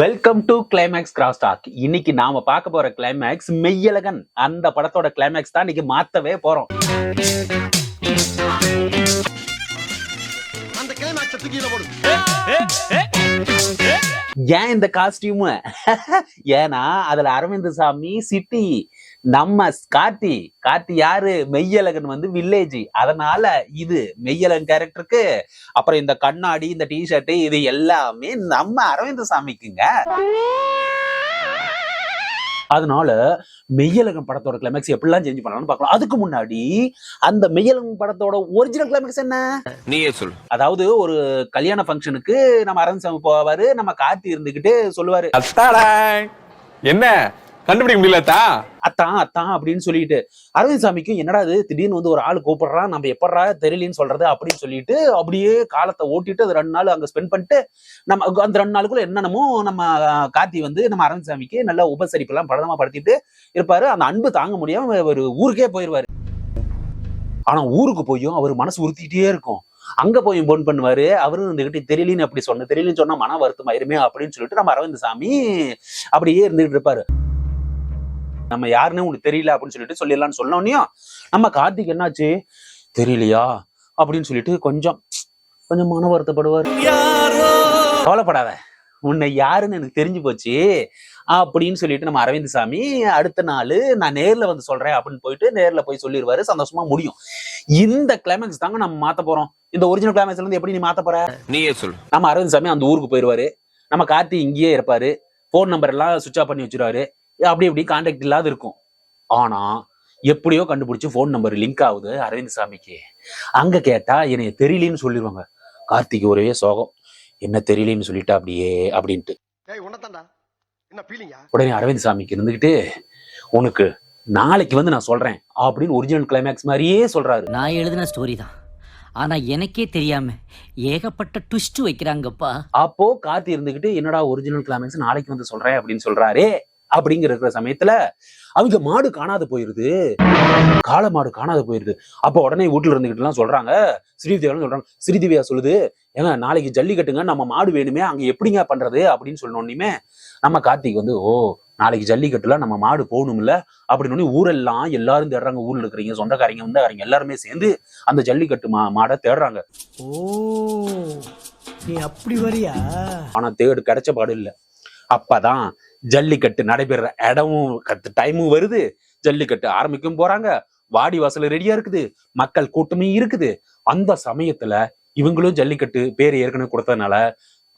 Welcome to climax cross talk இன்னைக்கு நாம பார்க்க போற கிளைமேக்ஸ் மெய்யழகன். அந்த படத்தோட கிளைமேக்ஸ் தான் இன்னைக்கு மாத்தவே போறோம். ஏன் இந்த காஸ்டியூம் ஏன்னா அதுல அரவிந்த் சாமி சிட்டி நம்ம கார்த்தி கார்த்தி யாரு? மெய்யழகன் வந்து வில்லேஜ். அதனால இது மெய்யழகன் கேரக்டருக்கு அப்புறம் இந்த கண்ணாடி இந்த டிஷர்ட் இது எல்லாமே நம்ம அரவிந்த் சாமிக்குங்க. அதனால மெய்யழகன் படத்தோட கிளைமேக்ஸ் எப்படிலாம் சேஞ்ச் பண்ணலாம்னு பார்க்கலாம். அதுக்கு முன்னாடி அந்த மெய்யழகன் படத்தோட ஒரிஜினல் கிளைமேக்ஸ் என்ன? நீயே சொல்லு. அதாவது ஒரு கல்யாண ஃபங்க்ஷனுக்கு நம்ம அரவிந்த் சாமி போவாரு நம்ம கார்த்தி இருந்துகிட்டு சொல்லுவாரு. என்ன? கண்டுபிடிக்க முடியலத்தா? அத்தான் அத்தான் அப்படின்னு சொல்லிட்டு. அரவிந்த் சாமிக்கும் என்னடா இது? திடீர்னு வந்து ஒரு ஆள் கூப்பிடுறான். நம்ம எப்படா தெரியலன்னு சொல்றது அப்படின்னு சொல்லிட்டு அப்படியே காலத்தை ஓட்டிட்டு அது ரெண்டு நாள் அங்க ஸ்பெண்ட் பண்ணிட்டு நம்ம அங்க அந்த ரெண்டு நாளுக்குள்ள என்னென்னமோ நம்ம காத்தி கார்த்தி வந்து நம்ம அரவிந்த் சாமிக்கு நல்ல உபசரிப்பு எல்லாம் படமா படுத்திட்டு இருப்பாரு. அந்த அன்பு தாங்க முடியாம ஒரு ஊருக்கே போயிருவாரு. ஆனா ஊருக்கு போயும் அவர் மனசு உறுத்திட்டே இருக்கும். அங்க போய் போன் பண்ணுவாரு. அவரும் இருந்துகிட்டு தெரியலன்னு அப்படி சொன்ன தெரியலன்னு சொன்னா மன வருத்தம் ஆயிருமே அப்படின்னு சொல்லிட்டு நம்ம அரவிந்த் சாமி அப்படியே இருந்துகிட்டு இருப்பாரு. நம்ம யாருன்னு உனக்கு தெரியல அப்படின்னு சொல்லிட்டு சொல்லிடலாம்னு சொன்னோனையும் நம்ம கார்த்திக் என்னாச்சு? தெரியலையா? அப்படின்னு சொல்லிட்டு கொஞ்சம் கொஞ்சம் மன வருத்தப்படுவார். கவலைப்படாத. உன்னை யாருன்னு எனக்கு தெரிஞ்சு போச்சு. அப்படின்னு சொல்லிட்டு நம்ம அரவிந்த் சாமி அடுத்த நாள் நான் நேர்ல வந்து சொல்றேன் அப்படின்னு போயிட்டு நேர்ல போய் சொல்லிடுவாரு சந்தோஷமா முடியும். இந்த கிளைமேக்ஸ் தாங்க நம்ம மாத்த போறோம். இந்த ஒரிஜினல் கிளைமேக்ஸ்ல இருந்து எப்படி நீ மாத்த போற? நீயே சொல்லு. நம்ம அரவிந்த் சாமி அந்த ஊருக்கு போயிடுவாரு நம்ம கார்த்தி இங்கேயே இருப்பாரு. ஃபோன் நம்பர் எல்லாம் சுவிச் ஆஃப் பண்ணி வச்சிருவாரு. அப்படி இப்படி கான்டாக்ட் இல்லாத இருக்கும். ஆனா எப்படியோ கண்டுபிடிச்சு ஃபோன் நம்பர் லிங்க் ஆகுது அரவிந்த் சாமிக்கு. அங்க கேட்டா என்னைய தெரியலன்னு சொல்லிடுவாங்க கார்த்திக் ஒரே சோகம். என்ன தெரியலன்னு சொல்லிட்டா அப்படியே அப்படின்ட்டு. உடனே அரவிந்த் சாமிக்கு இருந்துகிட்டு உனக்கு நாளைக்கு வந்து நான் சொல்றேன் அப்படின்னு ஒரிஜினல் கிளைமேக்ஸ் மாதிரியே சொல்றாரு. நான் எழுதின ஸ்டோரி தான். ஆனா எனக்கே தெரியாம ஏகப்பட்ட ட்விஸ்ட் வைக்கிறாங்கப்பா. அப்போ கார்த்தி இருந்துகிட்டு என்னடா ஒரிஜினல் கிளைமேக்ஸ் நாளைக்கு வந்து சொல்றேன் அப்படின்னு சொல்றாரே. அப்படிங்கிற சமயத்துல அவங்க மாடு காணாது போயிருது. காளை மாடு காணாது போயிருது. அப்போ உடனே வீட்டுல இருந்துகிட்டு எல்லாம் சொல்றாங்க. ஸ்ரீதேவியா சொல்றாங்க. ஸ்ரீதேவியா சொல்லுது ஏங்க நாளைக்கு ஜல்லிக்கட்டுங்க நம்ம மாடு வேணுமே அங்க எப்படிங்க பண்றது? அப்படின்னு சொன்னோன்னுமே நம்ம கார்த்திக் வந்து ஓ நாளைக்கு ஜல்லிக்கட்டுல நம்ம மாடு போகணும்ல? அப்படின்னு ஊரெல்லாம் எல்லாரும் தேடுறாங்க. ஊர்ல இருக்கிறீங்க சொந்தக்காரங்க வந்து அவங்க எல்லாருமே சேர்ந்து அந்த ஜல்லிக்கட்டு மா மாடை தேடுறாங்க. ஓ நீ அப்படி வரியா? ஆனா தேடு கிடைச்ச பாடு இல்ல. அப்பதான் ஜல்லிக்கட்டு நடைபெற இடமும் டைமும் வருது. ஜல்லிக்கட்டு ஆரம்பிக்கும் போறாங்க. வாடி வாசல் ரெடியா இருக்குது. மக்கள் கூட்டமே இருக்குது. அந்த சமயத்துல இவங்களும் ஜல்லிக்கட்டு பேர் ஏற்கனவே கொடுத்ததுனால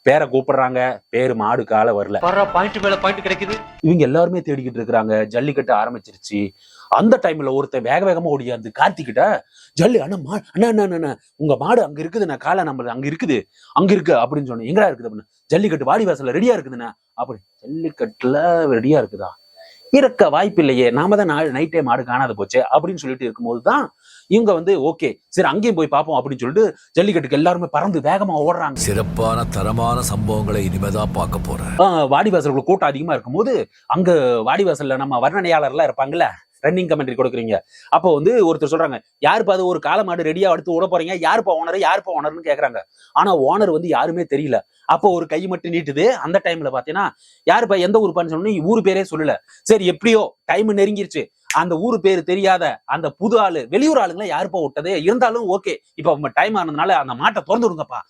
பேரை கூப்பிடுறாங்க. பேரு மாடு கால வரல. பாயிண்ட் மேல பாயிண்ட் கிடைக்குது. இவங்க எல்லாருமே தேடிக்கிட்டு இருக்கிறாங்க. ஜல்லிக்கட்டு ஆரம்பிச்சிருச்சு. அந்த டைம்ல ஒருத்தன் வேக வேகமா ஓடியாந்து கார்த்திக்கிட்ட ஜல்லி அண்ணா மா அண்ணா அண்ணா அண்ணா, அண்ணா உங்க மாடு அங்க இருக்குது நான் காலை நம்ம அங்க இருக்குது. அங்க இருக்கு. அப்படின்னு சொன்னேன். எங்கடா இருக்குது? அப்படின்னு. ஜல்லிக்கட்டு வாடி வாசல்ல ரெடியா இருக்குதுண்ணா. அப்படி ஜல்லிக்கட்டுல ரெடியா இருக்குதா? இருக்க வாய்ப்பு இல்லையே நாம தான் நாள் நைட்டே மாடு காணாத போச்சே அப்படின்னு சொல்லிட்டு இருக்கும்போது தான் இவங்க வந்து ஓகே சரி அங்கேயும் போய் பார்ப்போம் அப்படின்னு சொல்லிட்டு ஜல்லிக்கட்டுக்கு எல்லாருமே பறந்து வேகமா ஓடுறாங்க. சிறப்பான தரமான சம்பவங்களை இனிமேதான் பார்க்க போறேன். ஆஹ் வாடிவாசலுக்குள்ள கூட்டம் அதிகமா இருக்கும்போது அங்க வாடிவாசல்ல நம்ம வர்ணனையாளர்லாம் இருப்பாங்கல்ல ரன்னிங் கமெண்ட்ரி கொடுக்குறீங்க. அப்போ வந்து ஒருத்தர் சொல்றாங்க யாருப்பா அது ஒரு காளை மாடு ரெடியா எடுத்து விட போறீங்க? யாருப்பா ஓனர் யாருப்பா ஓனர்னு கேக்குறாங்க. ஆனா ஓனர் வந்து யாருமே தெரியல. அப்போ ஒரு கை மட்டும் நீட்டுது. அந்த டைம்ல பாத்தீங்கன்னா யாருப்பா? எந்த ஊருப்பான்னு சொன்னோன்னே ஊர் பேரே சொல்லல. சரி எப்படியோ டைம் நெருங்கிருச்சு. அந்த ஊர் பேரு தெரியாத அந்த புது ஆளு வெளியூர் ஆளுங்களை யாருப்பா விட்டது இருந்தாலும் ஓகே இப்ப டைம் ஆனதுனால அந்த மாட்டை திறந்து விடுங்கப்பா.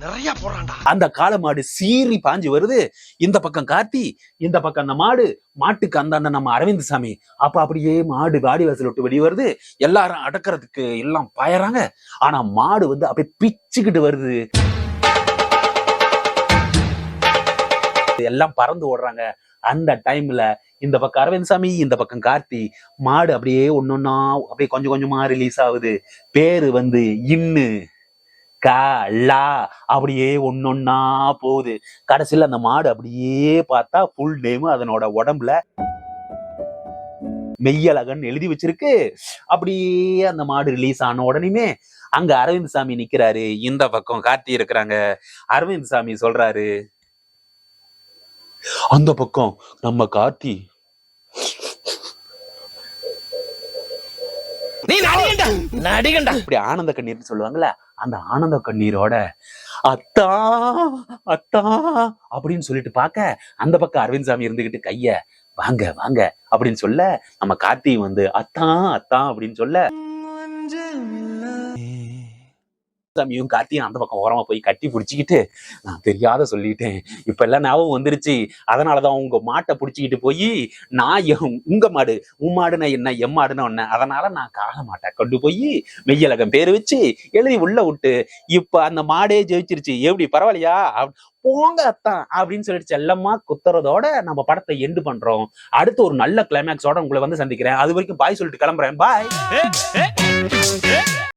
நிறைய போடுறான்டா. அந்த காளை மாடு சீறி பாஞ்சு வருது. இந்த பக்கம் கார்த்தி இந்த பக்கம் அந்த மாடு. மாட்டுக்கு அந்த நம்ம அரவிந்த் சாமி அப்ப அப்படியே மாடு வாடி வாசல் விட்டு வெளியே வருது. எல்லாரும் அடக்கிறதுக்கு எல்லாம் பாயறாங்க. ஆனா மாடு வந்து அப்படியே பிச்சுக்கிட்டு வருது. எல்லாம் பறந்து ஓடுறாங்க. அந்த டைம்ல இந்த பக்கம் அரவிந்த் சாமி இந்த பக்கம் கார்த்தி மாடு அப்படியே ஒன்னொன்னா அப்படியே கொஞ்சம் கொஞ்சமா ரிலீஸ் ஆகுது. பேரு வந்து இன்னு. கா லா அப்படியே ஒன்னொன்னா போகுது. கடைசியில அந்த மாடு அப்படியே பார்த்தா ஃபுல் நேம் அதனோட உடம்புல மெய்யழகன் எழுதி வச்சிருக்கு. அப்படியே அந்த மாடு ரிலீஸ் ஆன உடனேமே அங்க அரவிந்த் சாமி நிக்கிறாரு. இந்த பக்கம் கார்த்தி இருக்கிறாங்க. அரவிந்த் சாமி சொல்றாரு அந்த பக்கம் நம்ம கார்த்தி நீ நடிகண்டா இப்படி ஆனந்த கண்ணீர்னு சொல்லுவாங்கல்ல அந்த ஆனந்த கண்ணீரோட அத்தா அத்தா அப்படின்னு சொல்லிட்டு பார்க்க அந்த பக்கம் அரவிந்த் சாமி இருந்துகிட்டு கைய வாங்க வாங்க அப்படின்னு சொல்ல நம்ம கார்த்தி வந்து அத்தா அத்தா அப்படின்னு சொல்ல சாமியும் கார்த்தியும் அந்த பக்கம் ஓரமா போய் கட்டி பிடிச்சிக்கிட்டு நான் தெரியாத சொல்லிட்டேன். இப்ப எல்லாம் ஞாபகம் வந்துருச்சு. அதனாலதான் உங்க மாட்டை பிடிச்சிக்கிட்டு போய் நான் என் உங்க மாடு உன் மாடுனா என்ன எம் மாடுனா என்ன? அதனால நான் கால மாட்டை கொண்டு போய் மெய்யலகம் பேர் வச்சு எழுதி உள்ள விட்டு இப்ப அந்த மாடே ஜெயிச்சிருச்சு. எப்படி பரவாயில்லையா? போங்க அத்தான் அப்படின்னு சொல்லிட்டு செல்லமா குத்துறதோட நம்ம படத்தை எண்டு பண்றோம். அடுத்து ஒரு நல்ல கிளைமேக்ஸோட உங்களை வந்து சந்திக்கிறேன். அது வரைக்கும் பாய் சொல்லிட்டு கிளம்புறேன். பாய்